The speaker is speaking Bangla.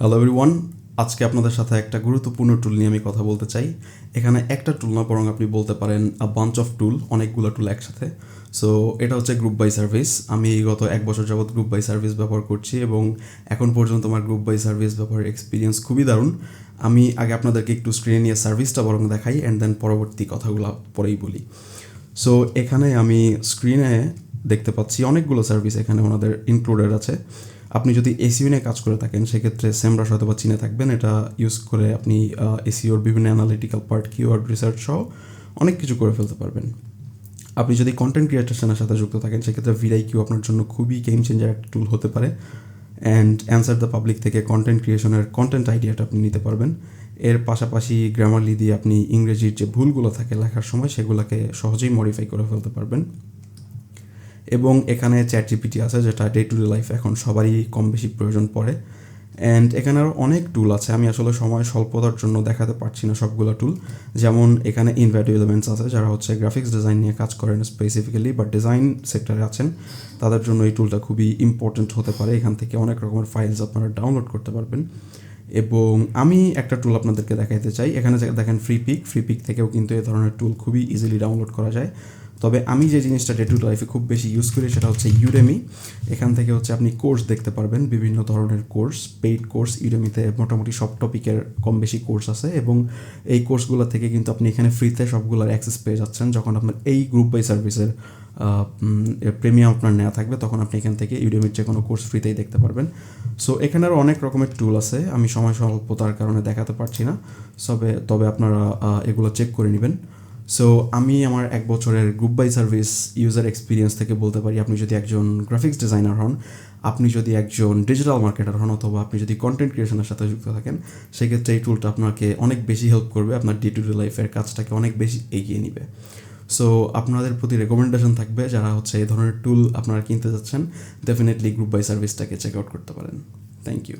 হ্যালো এভরিওয়ান আজকে আপনাদের সাথে একটা গুরুত্বপূর্ণ টুল নিয়ে আমি কথা বলতে চাই। এখানে একটা টুল না, বরং আপনি বলতে পারেন আ বাঞ্চ অফ টুল অনেকগুলো টুল একসাথে। সো এটা হচ্ছে গ্রুপ বাই সার্ভিস আমি গত এক বছর যাবৎ গ্রুপ বাই সার্ভিস ব্যবহার করছি এবং এখন পর্যন্ত আমার গ্রুপ বাই সার্ভিস ব্যবহারের এক্সপিরিয়েন্স খুবই দারুণ। আমি আগে আপনাদেরকে একটু স্ক্রিনে নিয়ে সার্ভিসটা বরং দেখাই অ্যান্ড দেন পরবর্তী কথাগুলো পরেই বলি। সো এখানে আমি স্ক্রিনে দেখতে পাচ্ছি অনেকগুলো সার্ভিস এখানে ওনাদের ইনক্লুডেড আছে। আপনি যদি এসিও নিয়ে কাজ করে থাকেন, সেক্ষেত্রে সেমরাস হয়তো বা চিনে থাকবেন। এটা ইউজ করে আপনি এসিওর বিভিন্ন অ্যানালিটিক্যাল পার্ট কিওয়ার্ড রিসার্চ সহ অনেক কিছু করে ফেলতে পারবেন। আপনি যদি কন্টেন্ট ক্রিয়েটেশনের সাথে যুক্ত থাকেন, সেক্ষেত্রে ভিরাই কিউ আপনার জন্য খুবই গেম চেঞ্জার একটা টুল হতে পারে। অ্যান্ড অ্যান্সার দ্য পাবলিক থেকে কন্টেন্ট ক্রিয়েশনের কন্টেন্ট আইডিয়াটা আপনি নিতে পারবেন। এর পাশাপাশি গ্রামারলি দিয়ে আপনি ইংরেজির যে ভুলগুলো থাকে লেখার সময়, সেগুলোকে সহজেই মডিফাই করে ফেলতে পারবেন। এবং এখানে চ্যাট জিপিটি আছে, যেটা ডে টু ডে লাইফ এখন সবারই কম বেশি প্রয়োজন পড়ে। অ্যান্ড এখানে আরও অনেক টুল আছে, আমি আসলে সময় স্বল্পতার জন্য দেখাতে পারছি না সবগুলো টুল যেমন এখানে ইনভ্যাটিভ এলিমেন্টস আছে, যারা হচ্ছে গ্রাফিক্স ডিজাইন নিয়ে কাজ করেন স্পেসিফিক্যালি বা ডিজাইন সেক্টরে আছেন, তাদের জন্য এই টুলটা খুবই ইম্পর্টেন্ট হতে পারে। এখান থেকে অনেক রকমের ফাইলস আপনারা ডাউনলোড করতে পারবেন। এবং আমি একটা টুল আপনাদেরকে দেখাইতে চাই, এখানে দেখেন ফ্রি পিক ফ্রি পিক থেকেও কিন্তু এ ধরনের টুল খুবই ইজিলি ডাউনলোড করা যায়। তবে আমি যে জিনিসটা ডে টু লাইফে খুব বেশি ইউজ করি সেটা হচ্ছে ইউডেমি এখান থেকে হচ্ছে আপনি কোর্স দেখতে পারবেন, বিভিন্ন ধরনের কোর্স পেইড কোর্স ইউডেমিতে মোটামুটি সব টপিকের কম বেশি কোর্স আছে এবং এই কোর্সগুলো থেকে কিন্তু আপনি এখানে ফ্রিতে সবগুলোর অ্যাক্সেস পেয়ে যাচ্ছেন। যখন আপনার এই গ্রুপ বাই সার্ভিসের প্রিমিয়াম আপনার নেওয়া থাকবে, তখন আপনি এখান থেকে ইউডেমির যে কোনো কোর্স ফ্রিতেই দেখতে পারবেন। সো এখানে আরও অনেক রকমের টুল আছে। আমি সময় স্বল্পতার কারণে দেখাতে পারছি না। তবে তবে আপনারা এগুলো চেক করে নেবেন। সো আমি আমার এক বছরের group buy service user experience থেকে বলতে পারি, আপনি যদি একজন গ্রাফিক্স ডিজাইনার হন, আপনি যদি একজন ডিজিটাল মার্কেটার হন অথবা আপনি যদি কন্টেন্ট ক্রিয়েশনের সাথে যুক্ত থাকেন, সেক্ষেত্রে এই টুলটা আপনাকে অনেক বেশি হেল্প করবে, আপনার ডে টু ডে লাইফের কাজটাকে অনেক বেশি এগিয়ে নিবে। সো আপনাদের প্রতি রেকমেন্ডেশন থাকবে যারা হচ্ছে এই ধরনের টুল আপনারা কিনতে যাচ্ছেন ডেফিনেটলি গ্রুপ বাই সার্ভিসটাকে চেক আউট করতে পারেন। Thank you